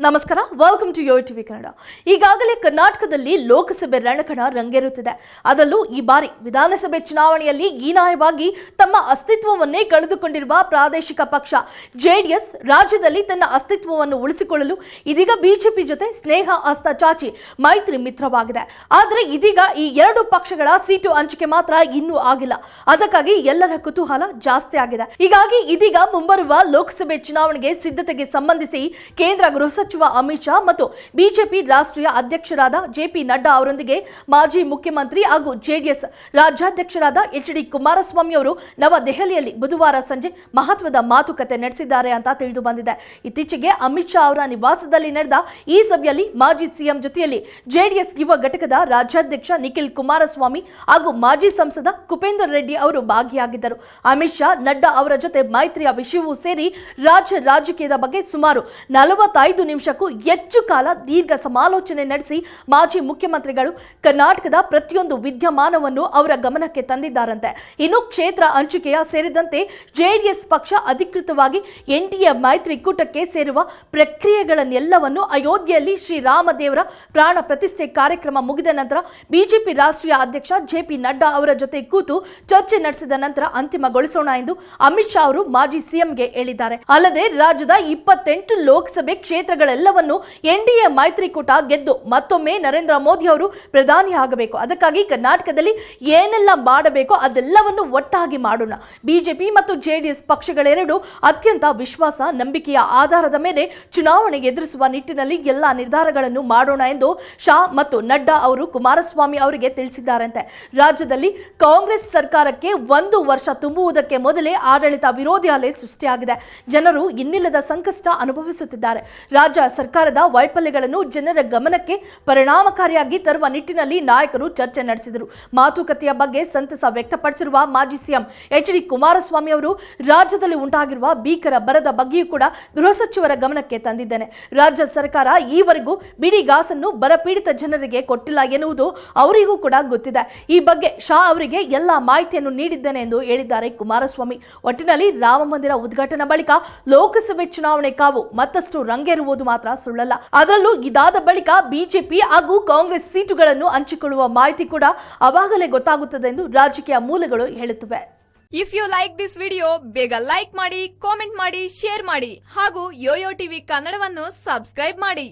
ನಮಸ್ಕಾರ welcome to Yo TV Kannada ಈಗಾಗಲೇ ಕರ್ನಾಟಕದಲ್ಲಿ ಲೋಕಸಭೆ ರಣಕಣ ರಂಗೇರುತ್ತಿದೆ. ಅದರಲ್ಲೂ ಈ ಬಾರಿ ವಿಧಾನಸಭೆ ಚುನಾವಣೆಯಲ್ಲಿ ಹೀನಾಯವಾಗಿ ತಮ್ಮ ಅಸ್ತಿತ್ವವನ್ನೇ ಕಳೆದುಕೊಂಡಿರುವ ಪ್ರಾದೇಶಿಕ ಪಕ್ಷ ಜೆಡಿಎಸ್ ರಾಜ್ಯದಲ್ಲಿ ತನ್ನ ಅಸ್ತಿತ್ವವನ್ನು ಉಳಿಸಿಕೊಳ್ಳಲು ಇದೀಗ ಬಿಜೆಪಿ ಜೊತೆ ಸ್ನೇಹ ಹಸ್ತ ಚಾಚಿ ಮೈತ್ರಿ ಮಿತ್ರವಾಗಿದೆ. ಆದರೆ ಇದೀಗ ಈ ಎರಡು ಪಕ್ಷಗಳ ಸೀಟು ಹಂಚಿಕೆ ಮಾತ್ರ ಇನ್ನೂ ಆಗಿಲ್ಲ. ಅದಕ್ಕಾಗಿ ಎಲ್ಲರ ಕುತೂಹಲ ಜಾಸ್ತಿ ಆಗಿದೆ. ಹೀಗಾಗಿ ಇದೀಗ ಮುಂಬರುವ ಲೋಕಸಭೆ ಚುನಾವಣೆಗೆ ಸಿದ್ಧತೆಗೆ ಸಂಬಂಧಿಸಿ ಕೇಂದ್ರ ಗೃಹ ಸಚಿವ ಅಮಿತ್ ಶಾ ಮತ್ತು ಬಿಜೆಪಿ ರಾಷ್ಟ್ರೀಯ ಅಧ್ಯಕ್ಷರಾದ ಜೆಪಿ ನಡ್ಡಾ ಅವರೊಂದಿಗೆ ಮಾಜಿ ಮುಖ್ಯಮಂತ್ರಿ ಹಾಗೂ ಜೆಡಿಎಸ್ ರಾಜ್ಯಾಧ್ಯಕ್ಷರಾದ ಎಚ್ ಡಿ ಕುಮಾರಸ್ವಾಮಿ ಅವರು ನವದೆಹಲಿಯಲ್ಲಿ ಬುಧವಾರ ಸಂಜೆ ಮಹತ್ವದ ಮಾತುಕತೆ ನಡೆಸಿದ್ದಾರೆ ಅಂತ ತಿಳಿದು ಬಂದಿದೆ. ಇತ್ತೀಚೆಗೆ ಅಮಿತ್ ಶಾ ಅವರ ನಿವಾಸದಲ್ಲಿ ನಡೆದ ಈ ಸಭೆಯಲ್ಲಿ ಮಾಜಿ ಸಿಎಂ ಜೊತೆಯಲ್ಲಿ ಜೆಡಿಎಸ್ ಯುವ ಘಟಕದ ರಾಜ್ಯಾಧ್ಯಕ್ಷ ನಿಖಿಲ್ ಕುಮಾರಸ್ವಾಮಿ ಹಾಗೂ ಮಾಜಿ ಸಂಸದ ಕುಪೇಂದರ್ ರೆಡ್ಡಿ ಅವರು ಭಾಗಿಯಾಗಿದ್ದರು. ಅಮಿತ್ ಶಾ, ನಡ್ಡಾ ಅವರ ಜೊತೆ ಮೈತ್ರಿಯ ವಿಷಯವೂ ಸೇರಿ ರಾಜ್ಯ ರಾಜಕೀಯದ ಬಗ್ಗೆ ಸುಮಾರು ನಲವತ್ತೈದು ನಿಮಿಷಕ್ಕೂ ಹೆಚ್ಚು ಕಾಲ ದೀರ್ಘ ಸಮಾಲೋಚನೆ ನಡೆಸಿ ಮಾಜಿ ಮುಖ್ಯಮಂತ್ರಿಗಳು ಕರ್ನಾಟಕದ ಪ್ರತಿಯೊಂದು ವಿದ್ಯಮಾನವನ್ನು ಅವರ ಗಮನಕ್ಕೆ ತಂದಿದ್ದಾರಂತೆ. ಇನ್ನು ಕ್ಷೇತ್ರ ಹಂಚಿಕೆಯ ಸೇರಿದಂತೆ ಜೆಡಿಎಸ್ ಪಕ್ಷ ಅಧಿಕೃತವಾಗಿ ಎನ್ಡಿಎ ಮೈತ್ರಿಕೂಟಕ್ಕೆ ಸೇರುವ ಪ್ರಕ್ರಿಯೆಗಳನ್ನೆಲ್ಲವನ್ನು ಅಯೋಧ್ಯೆಯಲ್ಲಿ ಶ್ರೀರಾಮದೇವರ ಪ್ರಾಣ ಪ್ರತಿಷ್ಠೆ ಕಾರ್ಯಕ್ರಮ ಮುಗಿದ ನಂತರ ಬಿಜೆಪಿ ರಾಷ್ಟ್ರೀಯ ಅಧ್ಯಕ್ಷ ಜೆಪಿ ನಡ್ಡಾ ಅವರ ಜೊತೆ ಕೂತು ಚರ್ಚೆ ನಡೆಸಿದ ನಂತರ ಅಂತಿಮಗೊಳಿಸೋಣ ಎಂದು ಅಮಿತ್ ಶಾ ಅವರು ಮಾಜಿ ಸಿಎಂಗೆ ಹೇಳಿದ್ದಾರೆ. ಅಲ್ಲದೆ ರಾಜ್ಯದ ಇಪ್ಪತ್ತೆಂಟು ಲೋಕಸಭೆ ಕ್ಷೇತ್ರಗಳೆಲ್ಲವನ್ನು ಎನ್ಡಿಎ ಮೈತ್ರಿಕೂಟ ಗೆದ್ದು ಮತ್ತೊಮ್ಮೆ ನರೇಂದ್ರ ಮೋದಿ ಅವರು ಪ್ರಧಾನಿ ಆಗಬೇಕು. ಅದಕ್ಕಾಗಿ ಕರ್ನಾಟಕದಲ್ಲಿ ಏನೆಲ್ಲ ಮಾಡಬೇಕೋ ಅದೆಲ್ಲವನ್ನು ಒಟ್ಟಾಗಿ ಮಾಡೋಣ. ಬಿಜೆಪಿ ಮತ್ತು ಜೆಡಿಎಸ್ ಪಕ್ಷಗಳೆರಡು ಅತ್ಯಂತ ವಿಶ್ವಾಸ, ನಂಬಿಕೆಯ ಆಧಾರದ ಮೇಲೆ ಚುನಾವಣೆ ಎದುರಿಸುವ ನಿಟ್ಟಿನಲ್ಲಿ ಎಲ್ಲ ನಿರ್ಧಾರಗಳನ್ನು ಮಾಡೋಣ ಎಂದು ಶಾ ಮತ್ತು ನಡ್ಡಾ ಅವರು ಕುಮಾರಸ್ವಾಮಿ ಅವರಿಗೆ ತಿಳಿಸಿದ್ದಾರಂತೆ. ರಾಜ್ಯದಲ್ಲಿ ಕಾಂಗ್ರೆಸ್ ಸರ್ಕಾರಕ್ಕೆ ಒಂದು ವರ್ಷ ತುಂಬುವುದಕ್ಕೆ ಮೊದಲೇ ಆಡಳಿತ ವಿರೋಧಿ ಅಲೆ ಸೃಷ್ಟಿಯಾಗಿದೆ. ಜನರು ಇನ್ನಿಲ್ಲದ ಸಂಕಷ್ಟ ಅನುಭವಿಸುತ್ತಿದ್ದಾರೆ. ಸರ್ಕಾರದ ವೈಫಲ್ಯಗಳನ್ನು ಜನರ ಗಮನಕ್ಕೆ ಪರಿಣಾಮಕಾರಿಯಾಗಿ ತರುವ ನಿಟ್ಟಿನಲ್ಲಿ ನಾಯಕರು ಚರ್ಚೆ ನಡೆಸಿದರು. ಮಾತುಕತೆಯ ಬಗ್ಗೆ ಸಂತಸ ವ್ಯಕ್ತಪಡಿಸಿರುವ ಮಾಜಿ ಸಿಎಂ ಎಚ್ ಡಿ ಕುಮಾರಸ್ವಾಮಿ ಅವರು ರಾಜ್ಯದಲ್ಲಿ ಉಂಟಾಗಿರುವ ಭೀಕರ ಬರದ ಬಗ್ಗೆಯೂ ಕೂಡ ಗೃಹ ಸಚಿವರ ಗಮನಕ್ಕೆ ತಂದಿದ್ದೇನೆ. ರಾಜ್ಯ ಸರ್ಕಾರ ಈವರೆಗೂ ಬಿಡಿಗಾಸನ್ನು ಬರಪೀಡಿತ ಜನರಿಗೆ ಕೊಟ್ಟಿಲ್ಲ ಎನ್ನುವುದು ಅವರಿಗೂ ಕೂಡ ಗೊತ್ತಿದೆ. ಈ ಬಗ್ಗೆ ಶಾ ಅವರಿಗೆ ಎಲ್ಲ ಮಾಹಿತಿಯನ್ನು ನೀಡಿದ್ದೇನೆ ಎಂದು ಹೇಳಿದ್ದಾರೆ ಕುಮಾರಸ್ವಾಮಿ. ಒಟ್ಟಿನಲ್ಲಿ ರಾಮ ಮಂದಿರ ಉದ್ಘಾಟನಾ ಬಳಿಕ ಲೋಕಸಭೆ ಚುನಾವಣೆ ಕಾವು ಮತ್ತಷ್ಟು ರಂಗೇರುವುದು ಮಾತ್ರ ಸುಳ್ಳಲ್ಲ. ಅದರಲ್ಲೂ ಇದಾದ ಬಳಿಕ ಬಿಜೆಪಿ ಹಾಗೂ ಕಾಂಗ್ರೆಸ್ ಸೀಟುಗಳನ್ನು ಹಂಚಿಕೊಳ್ಳುವ ಮಾಹಿತಿ ಕೂಡ ಅವಾಗಲೇ ಗೊತ್ತಾಗುತ್ತದೆ ಎಂದು ರಾಜಕೀಯ ಮೂಲಗಳು ಹೇಳುತ್ತವೆ. If you like this video ಬೇಗ ಲೈಕ್ ಮಾಡಿ ಕಾಮೆಂಟ್ ಮಾಡಿ ಶೇರ್ ಮಾಡಿ ಹಾಗೂ ಯೋಯೋ ಟಿವಿ ಕನ್ನಡವನ್ನು ಸಬ್ಸ್ಕ್ರೈಬ್ ಮಾಡಿ.